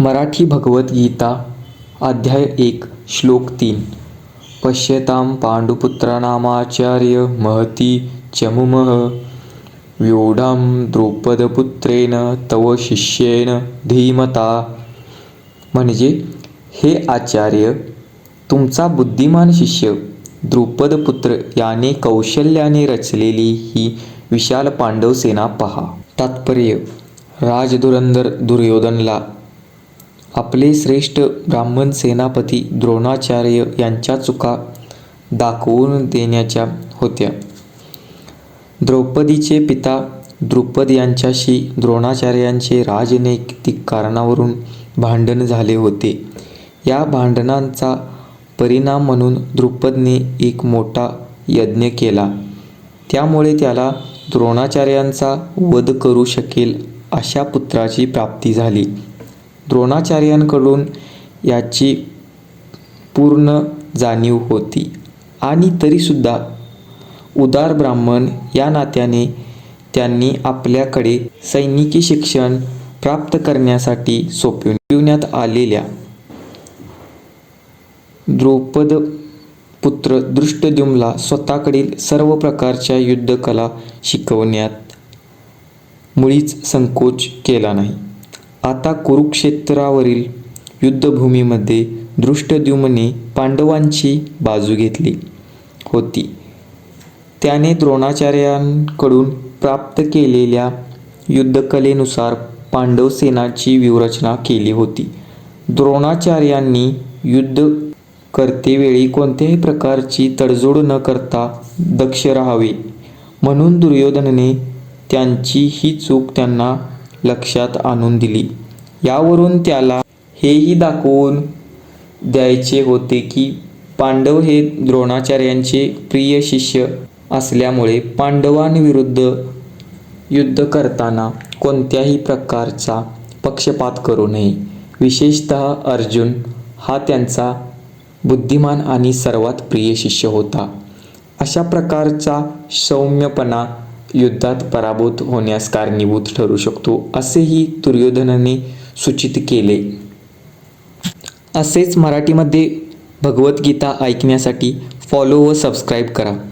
मराठी भगवद्गीता अध्याय एक श्लोक तीन. पश्यतां पाण्डुपुत्रनामाचार्य महती चमुमः। व्योढां द्रौपदपुत्रेन तव शिष्येन धीमता। म्हणजे हे आचार्य तुमचा बुद्धिमान शिष्य द्रुपदपुत्र याने कौशल्याने रचलेली ही विशाल पांडव सेना पहा. तात्पर्य राजधुरंधर दुर्योधनला आपले श्रेष्ठ ब्राह्मण सेनापती द्रोणाचार्य यांच्या चुका दाखवून देण्याच्या होत्या. द्रौपदीचे पिता द्रुपद यांच्याशी द्रोणाचार्यांचे राजनैतिक कारणावरून भांडण झाले होते. या भांडणांचा परिणाम म्हणून द्रुपदने एक मोठा यज्ञ केला. त्यामुळे त्याला द्रोणाचार्यांचा वध करू शकेल अशा पुत्राची प्राप्ती झाली. द्रोणाचार्यांकडून याची पूर्ण जाणीव होती. आणि तरीसुद्धा उदार ब्राह्मण या नात्याने त्यांनी आपल्याकडे सैनिकी शिक्षण प्राप्त करण्यासाठी सोपविण्यात आलेल्या द्रौपद पुत्र दृष्टद्युम्नला स्वतःकडील सर्व प्रकारच्या युद्धकला शिकवण्यात मुळीच संकोच केला नाही. आता कुरुक्षेत्रावरील युद्धभूमीमध्ये दृष्टद्युम्नने पांडवांची बाजू घेतली होती. त्याने द्रोणाचार्यांकडून प्राप्त केलेल्या युद्धकलेनुसार पांडव सेनाची व्यूहरचना केली होती. द्रोणाचार्यांनी युद्ध करतेवेळी कोणत्याही प्रकारची तडजोड न करता दक्ष राहावे. म्हणून दुर्योधनने त्यांची ही चूक त्यांना लक्षात आणून दिली. यावरून त्याला हेही दाखवून द्यायचे होते की पांडव हे द्रोणाचार्यांचे प्रिय शिष्य असल्यामुळे पांडवांविरुद्ध युद्ध करताना कोणत्याही प्रकारचा पक्षपात करू नये. विशेषतः अर्जुन हा त्यांचा बुद्धिमान आणि सर्वात प्रिय शिष्य होता. अशा प्रकारचा सौम्यपणा युद्धात पराभूत होण्यास कारणीभूत ठरू शकतो असेही दुर्योधनाने सूचित केले. असेच मराठीमध्ये भगवद्गीता ऐकण्यासाठी फॉलो व सबस्क्राईब करा.